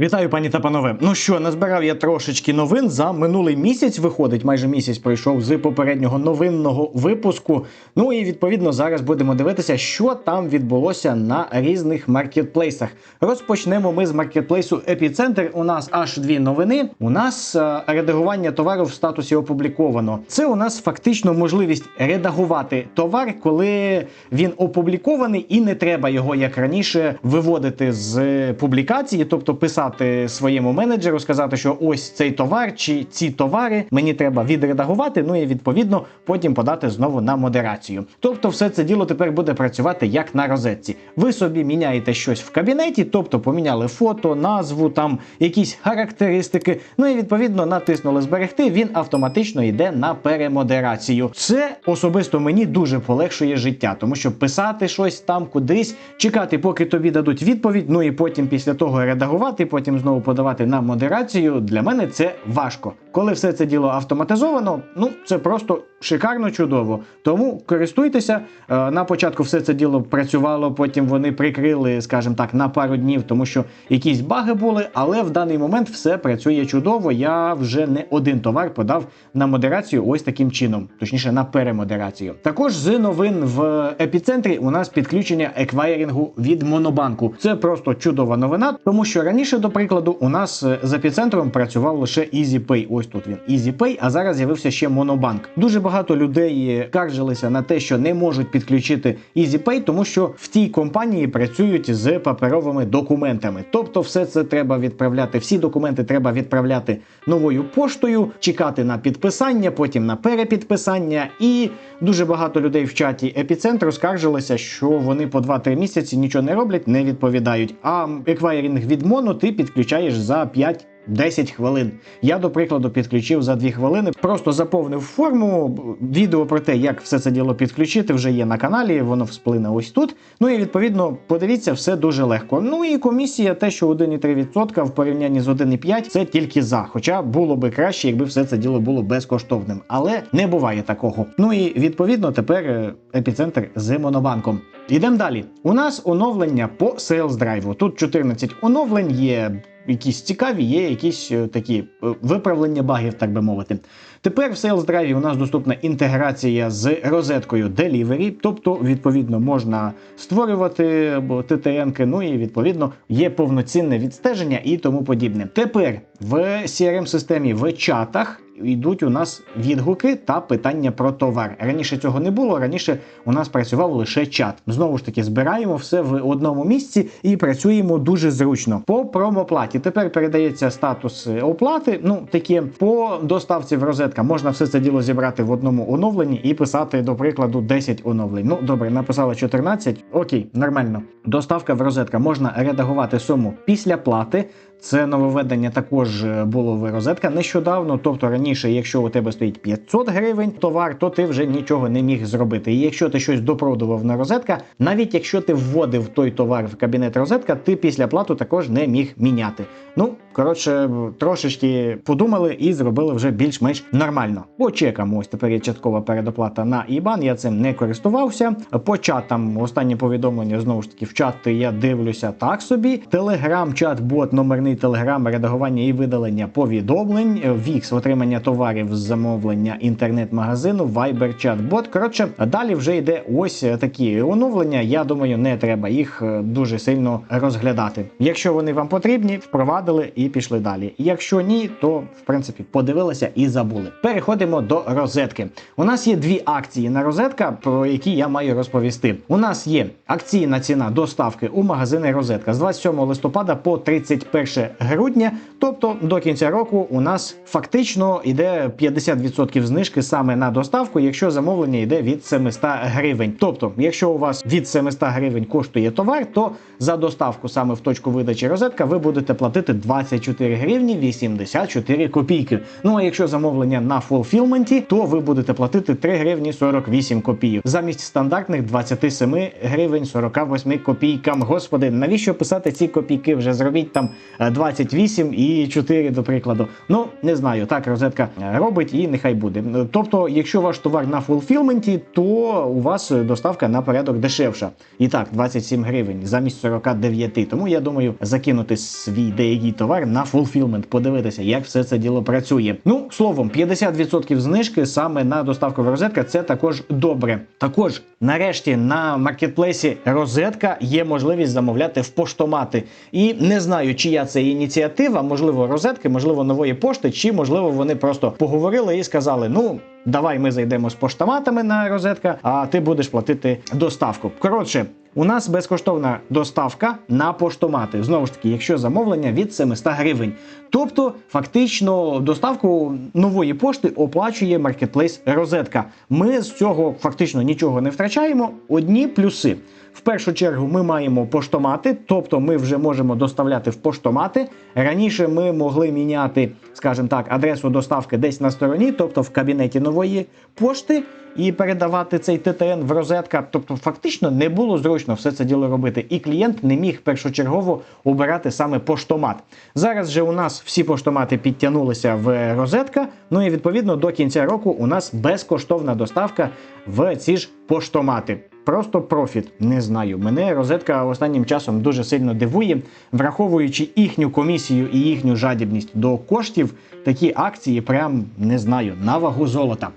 Вітаю, пані та панове. Ну що, назбирав я трошечки новин за минулий місяць. Виходить, майже місяць пройшов з попереднього новинного випуску. Ну і відповідно зараз будемо дивитися, що там відбулося на різних маркетплейсах. Розпочнемо ми з маркетплейсу Епіцентр. У нас аж дві новини. У нас е, редагування товару в статусі опубліковано. Це у нас фактично можливість редагувати товар, коли він опублікований, і не треба його як раніше виводити з публікації, тобто писати своєму менеджеру, сказати, що ось цей товар чи ці товари мені треба відредагувати. Ну і відповідно потім подати знову на модерацію. Тобто, все це діло тепер буде працювати як на розетці. Ви собі міняєте щось в кабінеті, тобто поміняли фото, назву, там якісь характеристики. Ну і відповідно натиснули зберегти. Він автоматично йде на перемодерацію. Це особисто мені дуже полегшує життя, тому що писати щось там кудись, чекати, поки тобі дадуть відповідь. Ну і потім після того редагувати, потім знову подавати на модерацію. Для мене це важко. Коли все це діло автоматизовано, ну це просто шикарно чудово. Тому користуйтеся. Е, На початку все це діло працювало, потім вони прикрили, скажімо так, на пару днів, тому що якісь баги були, але в даний момент все працює чудово. Я вже не один товар подав на модерацію ось таким чином, точніше на перемодерацію. Також з новин в епіцентрі у нас підключення еквайрінгу від Монобанку. Це просто чудова новина, тому що раніше, до прикладу, у нас е, з епіцентром працював лише EasyPay. Ось тут він EasyPay, а зараз з'явився ще Монобанк. Дуже багато людей скаржилися на те, що не можуть підключити EasyPay, тому що в тій компанії працюють з паперовими документами. Тобто, все це треба відправляти. Всі документи треба відправляти новою поштою, чекати на підписання, потім на перепідписання. І дуже багато людей в чаті епіцентру скаржилися, що вони по 2-3 місяці нічого не роблять, не відповідають. А еквайрінг від Моно ти підключаєш за 5 10 хвилин. Я, до прикладу, підключив за 2 хвилини, просто заповнив форму. Відео про те, як все це діло підключити, вже є на каналі, воно всплине ось тут. Ну і відповідно, подивіться, все дуже легко. Ну і комісія, те, що 1,3% в порівнянні з 1,5% це тільки за. Хоча було би краще, якби все це діло було безкоштовним. Але не буває такого. Ну і відповідно тепер е, епіцентр з монобанком. Йдемо далі. У нас оновлення по Sales Drive. Тут 14 оновлень є якісь цікаві, є якісь е, такі е, виправлення багів, так би мовити. Тепер в Sales Drive у нас доступна інтеграція з розеткою Delivery, тобто, відповідно, можна створювати ТТНки, ну і відповідно є повноцінне відстеження і тому подібне. Тепер в CRM-системі в чатах. Йдуть у нас відгуки та питання про товар. Раніше цього не було. Раніше у нас працював лише чат. Знову ж таки, збираємо все в одному місці і працюємо дуже зручно. По промоплаті тепер передається статус оплати. Ну такі по доставці в розетка можна все це діло зібрати в одному оновленні і писати, до прикладу, 10 оновлень. Ну добре, написала 14. Окей, нормально. Доставка в розетка можна редагувати суму після плати. Це нововведення також було в розетка нещодавно. Тобто раніше, якщо у тебе стоїть 500 гривень товар, то ти вже нічого не міг зробити. І якщо ти щось допродував на розетка, навіть якщо ти вводив той товар в кабінет розетка, ти після плату також не міг міняти. Ну коротше, трошечки подумали і зробили вже більш-менш нормально. По чекам, ось тепер є часткова передоплата на IBAN, Я цим не користувався. По чатам останнє повідомлення знову ж таки в чати я дивлюся так собі. Телеграм, чат-бот, номерний телеграм, редагування і видалення повідомлень, Вікс, отримання товарів з замовлення інтернет-магазину, Viber, чат-бот. Коротше, далі вже йде ось такі оновлення. Я думаю, не треба їх е, дуже сильно розглядати. Якщо вони вам потрібні, впровадили і пішли далі. Якщо ні, то в принципі подивилися і забули. Переходимо до розетки. У нас є дві акції на розетка, про які я маю розповісти. У нас є акційна ціна доставки у магазини розетка з 27 листопада по 31 грудня. Тобто до кінця року у нас фактично йде 50% знижки саме на доставку, якщо замовлення йде від 700 гривень. Тобто, якщо у вас від 700 гривень коштує товар, то за доставку саме в точку видачі розетка ви будете платити 24 гривні 84 копійки. Ну а якщо замовлення на фулфілменті, то ви будете платити 3 гривні 48 копійок замість стандартних 27 гривень 48 копійкам. Господи, навіщо писати ці копійки? Вже зробіть там е, 28 і 4, до прикладу. Ну не знаю, так розетка робить і нехай буде. Тобто, якщо ваш товар на фулфілменті, то у вас доставка на порядок дешевша. І так, 27 гривень замість 49. Тому я думаю, закинути свій деякий товар на фулфілмент, подивитися, як все це діло працює. Ну словом, 50% знижки саме на доставку в розетка це також добре. Також нарешті на маркетплейсі розетка є можливість замовляти в поштомати. І не знаю, чия це ініціатива, можливо, розетки, можливо, нової пошти, чи можливо вони просто поговорили і сказали: ну. Давай ми зайдемо з поштоматами на розетка, а ти будеш платити доставку. Коротше, у нас безкоштовна доставка на поштомати. Знову ж таки, якщо замовлення від 700 гривень. Тобто, фактично, доставку нової пошти оплачує маркетплейс розетка. Ми з цього фактично нічого не втрачаємо. Одні плюси. В першу чергу ми маємо поштомати, тобто ми вже можемо доставляти в поштомати. Раніше ми могли міняти, скажімо так, адресу доставки десь на стороні, тобто в кабінеті нової пошти, і передавати цей ТТН в розетка. Тобто, фактично не було зручно все це діло робити. І клієнт не міг першочергово обирати саме поштомат. Зараз же у нас всі поштомати підтягнулися в розетка. Ну і відповідно до кінця року у нас безкоштовна доставка в ці ж поштомати. Просто профіт, не знаю. Мене розетка останнім часом дуже сильно дивує, враховуючи їхню комісію і їхню жадібність до коштів, такі акції прям не знаю на вагу золота.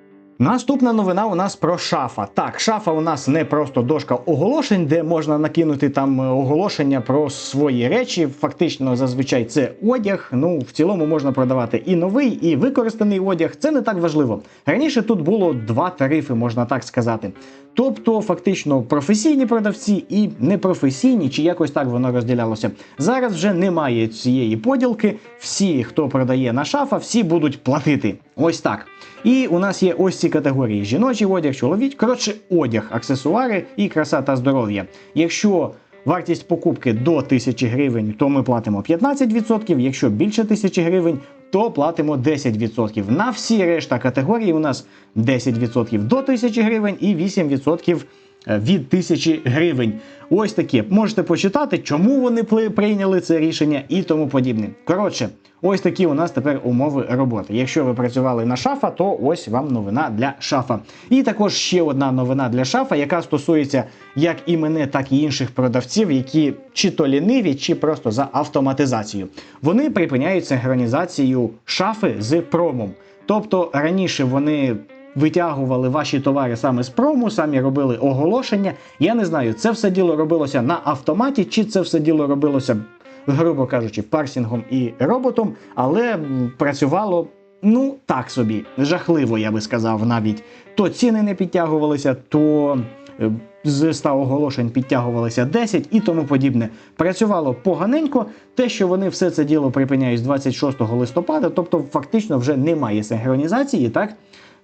Наступна новина у нас про шафа. Так, шафа у нас не просто дошка оголошень, де можна накинути там е, оголошення про свої речі. Фактично, зазвичай це одяг. Ну, в цілому можна продавати і новий, і використаний одяг. Це не так важливо. Раніше тут було два тарифи, можна так сказати. Тобто, фактично, професійні продавці і непрофесійні, чи якось так воно розділялося. Зараз вже немає цієї поділки. Всі, хто продає на шафа, всі будуть платити. Ось так. І у нас є ось ці категорії: жіночий одяг, чоловік, коротше, одяг, аксесуари і краса та здоров'я. Якщо вартість покупки до 1000 гривень, то ми платимо 15%, якщо більше 1000 гривень, то платимо 10%. На всі решта категорії у нас 10% до 1000 гривень і 8% від 1000 гривень. Ось такі. Можете почитати, чому вони прийняли це рішення і тому подібне. Коротше, ось такі у нас тепер умови роботи. Якщо ви працювали на шафа, то ось вам новина для шафа. І також ще одна новина для шафа, яка стосується як і мене, так і інших продавців, які чи то ліниві, чи просто за автоматизацію. Вони припиняють синхронізацію шафи з промом. Тобто раніше вони витягували ваші товари саме з прому, самі робили оголошення. Я не знаю, це все діло робилося на автоматі, чи це все діло робилося, грубо кажучи, парсінгом і роботом, але працювало. Ну, так собі, жахливо, я би сказав навіть. То ціни не підтягувалися, то е, з 100 оголошень підтягувалися 10 і тому подібне. Працювало поганенько. Те, що вони все це діло припиняють з 26 листопада, тобто фактично вже немає синхронізації, так?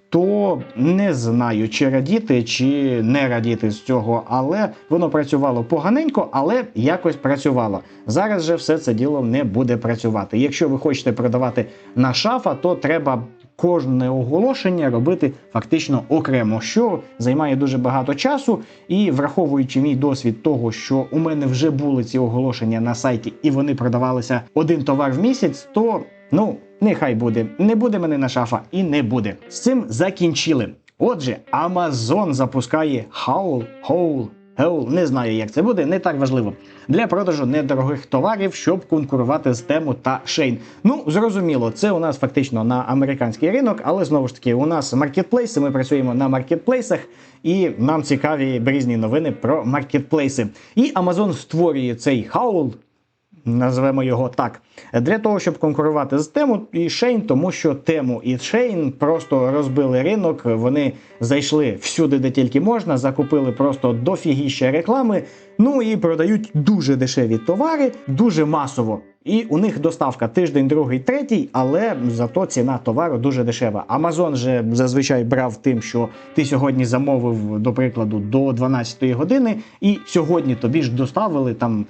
То не знаю, чи радіти, чи не радіти з цього, але воно працювало поганенько, але якось працювало. Зараз же все це діло не буде працювати. Якщо ви хочете продавати на шафа, то треба кожне оголошення робити фактично окремо, що займає дуже багато часу. І враховуючи мій досвід того, що у мене вже були ці оголошення на сайті, і вони продавалися один товар в місяць, то ну нехай буде. Не буде мене на шафа і не буде. З цим закінчили. Отже, Amazon запускає Howl, Howl, Howl, не знаю, як це буде, не так важливо. Для продажу недорогих товарів, щоб конкурувати з Тему та Шейн. Ну, зрозуміло, це у нас фактично на американський ринок, але знову ж таки, у нас маркетплейси, ми працюємо на маркетплейсах, і нам цікаві різні новини про маркетплейси. І Amazon створює цей Howl, Назвемо його так, для того, щоб конкурувати з Тему і Шейн, тому що Тему і Шейн просто розбили ринок. Вони зайшли всюди, де тільки можна, закупили просто дофігіща реклами. Ну і продають дуже дешеві товари, дуже масово. І у них доставка тиждень, другий, третій, але зато ціна товару дуже дешева. Амазон же зазвичай брав тим, що ти сьогодні замовив, до прикладу, до 12 години, і сьогодні тобі ж доставили там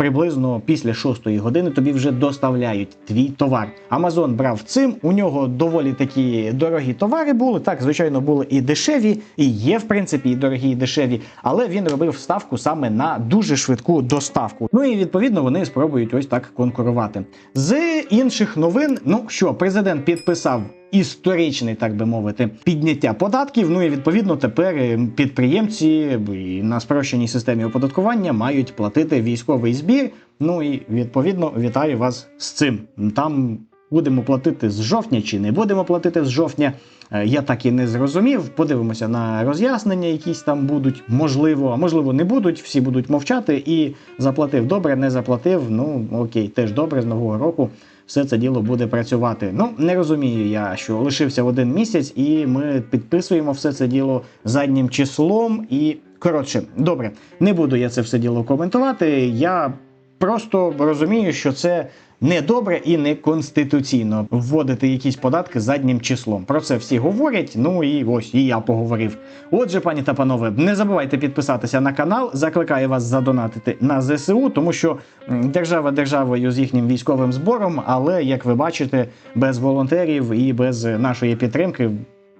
приблизно після 6 години тобі вже доставляють твій товар. Амазон брав цим. У нього доволі такі дорогі товари були. Так, звичайно, були і дешеві, і є в принципі і дорогі, і дешеві, але він робив ставку саме на дуже швидку доставку. Ну і відповідно вони спробують ось так конкурувати. З інших новин, ну що, президент підписав. Історичний, так би мовити, підняття податків. Ну і відповідно тепер е, підприємці на спрощеній системі оподаткування мають платити військовий збір. Ну і відповідно вітаю вас з цим. Там будемо платити з жовтня чи не будемо платити з жовтня. Е, Я так і не зрозумів. Подивимося на роз'яснення, якісь там будуть, можливо, а можливо, не будуть. Всі будуть мовчати і заплатив добре, не заплатив. Ну окей, теж добре з нового року. Все це діло буде працювати. Ну не розумію я, що лишився один місяць, і ми підписуємо все це діло заднім числом. І коротше, добре, не буду я це все діло коментувати. Я просто розумію, що це не добре і не конституційно вводити якісь податки заднім числом. Про це всі говорять. Ну і ось і я поговорив. Отже, пані та панове, не забувайте підписатися на канал. Закликаю вас задонатити на ЗСУ, тому що держава державою з їхнім військовим збором, але як ви бачите, без волонтерів і без нашої підтримки.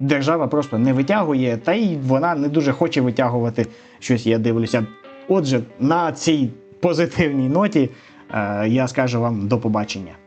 Держава просто не витягує, та й вона не дуже хоче витягувати щось. Я дивлюся. Отже, на цій позитивній ноті я скажу вам до побачення.